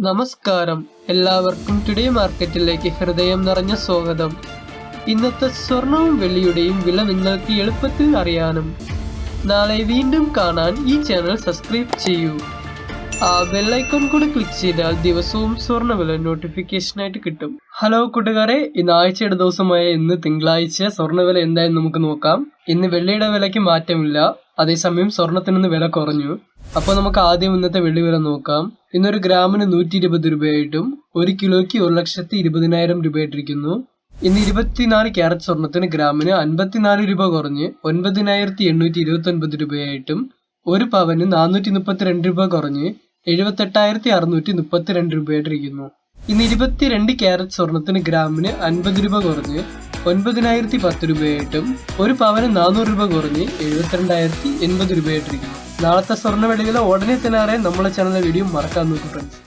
നമസ്കാരം. എല്ലാവർക്കും ടുഡേ മാർക്കറ്റിലേക്ക് ഹൃദയം നിറഞ്ഞ സ്വാഗതം. ഇന്നത്തെ സ്വർണവും വെള്ളിയുടെയും വില നിങ്ങൾക്ക് എളുപ്പത്തിൽ അറിയാനും. നാളെ വീണ്ടും കാണാൻ ഈ ചാനൽ സബ്സ്ക്രൈബ് ചെയ്യൂ. ആ ബെല്ലൈക്കൺ കൂടി ക്ലിക്ക് ചെയ്താൽ ദിവസവും സ്വർണ സ്വർണവില നോട്ടിഫിക്കേഷനായിട്ട് കിട്ടും. ഹലോ കൂട്ടുകാരെ ഇന്ന് ആഴ്ചയുടെ ദിവസമായ ഇന്ന് തിങ്കളാഴ്ച സ്വർണവില എന്തായെന്ന് നമുക്ക് നോക്കാം. ഇന്ന് വെള്ളിയുടെ വിലയ്ക്ക് മാറ്റമില്ല. അതേസമയം സ്വർണത്തിനൊന്ന് വില കുറഞ്ഞു. അപ്പോൾ നമുക്ക് ആദ്യം ഇന്നത്തെ വെള്ളി വില നോക്കാം. ഇന്നൊരു ഗ്രാമിന് നൂറ്റി ഇരുപത് രൂപയായിട്ടും ഒരു കിലോയ്ക്ക് ഒരു ലക്ഷത്തി ഇരുപതിനായിരം രൂപയായിട്ടിരിക്കുന്നു. ഇന്ന് ഇരുപത്തിനാല് ക്യാരറ്റ് സ്വർണത്തിന് ഗ്രാമിന് അൻപത്തിനാല് രൂപ കുറഞ്ഞ് ഒൻപതിനായിരത്തി എണ്ണൂറ്റി ഇരുപത്തി ഒൻപത് രൂപയായിട്ടും ഒരു പവന് നാനൂറ്റി മുപ്പത്തിരണ്ട് രൂപ കുറഞ്ഞ് എഴുപത്തെട്ടായിരത്തി അറുന്നൂറ്റി മുപ്പത്തിരണ്ട് രൂപയായിട്ടിരിക്കുന്നു. ഇന്ന് ഇരുപത്തിരണ്ട് ക്യാരറ്റ് സ്വർണത്തിന് ഗ്രാമിന് അൻപത് രൂപ കുറഞ്ഞ് ഒൻപതിനായിരത്തി പത്ത് രൂപയായിട്ടും ഒരു പവന് നാനൂറ് രൂപ കുറഞ്ഞ് എഴുപത്തിരണ്ടായിരത്തി എൺപത് രൂപയായിട്ടിരിക്കുന്നു. നാളത്തെ സ്വർണ വിലകളെ ഉടനെ തന്നെ അറിയാൻ നമ്മളെ ചാനലിലെ വീഡിയോ മറക്കാൻ നോക്കും ഫ്രണ്ട്സ്